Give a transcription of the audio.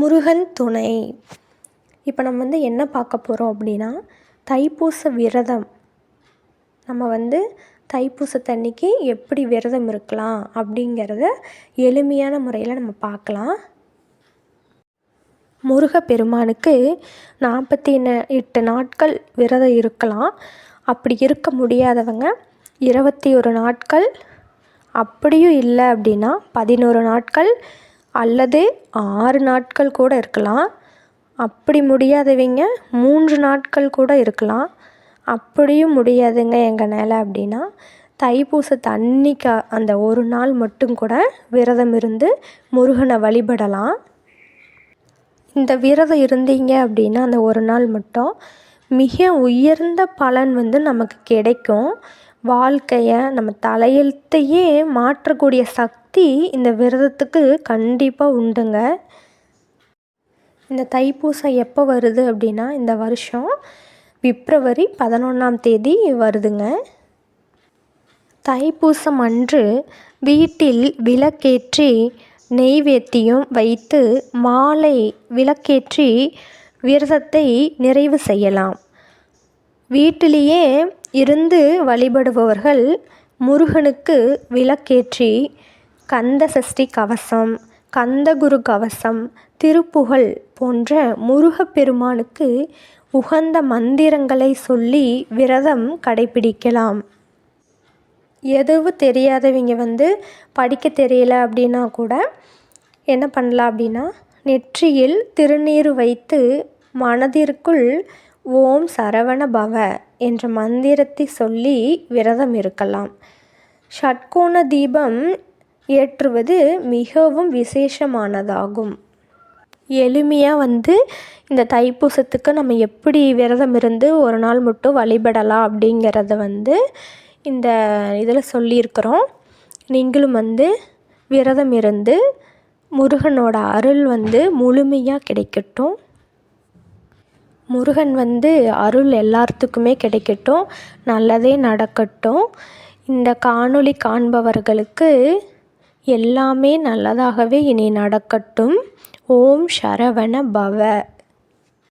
முருகன் துணை. இப்போ நம்ம வந்து என்ன பார்க்க போகிறோம் அப்படின்னா தைப்பூச விரதம். நம்ம வந்து தைப்பூசத்தன்னைக்கு எப்படி விரதம் இருக்கலாம் அப்படிங்கிறத எளிமையான முறையில் நம்ம பார்க்கலாம். முருகப்பெருமானுக்கு நாற்பத்தி எட்டு நாட்கள் விரதம் இருக்கலாம். அப்படி இருக்க முடியாதவங்க இருபத்தி ஒரு நாட்கள். அப்படியும் இல்லை அப்படின்னா பதினோரு நாட்கள் அல்லது ஆறு நாட்கள் கூட இருக்கலாம். அப்படி முடியாதவங்க மூன்று நாட்கள் கூட இருக்கலாம். அப்படியும் முடியாதுங்க எங்களால அப்படின்னா. தைப்பூசத்து அன்னைக்கு அந்த ஒரு நாள் மட்டும் கூட விரதம் இருந்து முருகனை வழிபடலாம். இந்த விரதம் இருந்தீங்க அப்படின்னா அந்த ஒரு நாள் மட்டும் மிக உயர்ந்த பலன் வந்து நமக்கு கிடைக்கும். வாழ்க்கையை நம்ம தலையெழுத்தையே மாற்றக்கூடிய சக்தி இந்த விரதத்துக்கு கண்டிப்பாக உண்டுங்க. இந்த தைப்பூசம் எப்போ வருது அப்படின்னா இந்த வருஷம் பிப்ரவரி பதினொன்றாம் தேதி வருதுங்க. தைப்பூசம் அன்று வீட்டில் விளக்கேற்றி நெய்வேத்தியம் வைத்து மாலை விளக்கேற்றி விரதத்தை நிறைவு செய்யலாம். வீட்டிலேயே இருந்து வழிபடுபவர்கள் முருகனுக்கு விளக்கேற்றி கந்த சஷ்டி கவசம் கந்தகுரு கவசம் திருப்புகழ் போன்ற முருகப்பெருமானுக்கு உகந்த மந்திரங்களை சொல்லி விரதம் கடைபிடிக்கலாம். எதுவும் தெரியாதவங்க வந்து படிக்க தெரியல அப்படின்னா கூட என்ன பண்ணலாம் அப்படின்னா நெற்றியில் திருநீர் வைத்து மனதிற்குள் ஓம் சரவண பவ என்ற மந்திரத்தை சொல்லி விரதம் இருக்கலாம். ஷட்கோண தீபம் ஏற்றுவது மிகவும் விசேஷமானதாகும். எளிமையாக வந்து இந்த தைப்பூசத்துக்கு நம்ம எப்படி விரதம் இருந்து ஒரு நாள் மட்டும் வழிபடலாம் அப்படிங்கிறத வந்து இந்த இதில் சொல்லியிருக்கிறோம். நீங்களும் வந்து விரதம் இருந்து முருகனோட அருள் வந்து முழுமையாக கிடைக்கட்டும். முருகன் வந்து அருள் எல்லாத்துக்குமே கிடைக்கட்டும். நல்லதே நடக்கட்டும். இந்த காணொளி காண்பவர்களுக்கு எல்லாமே நல்லதாகவே இனி நடக்கட்டும். ஓம் சரவண பவ.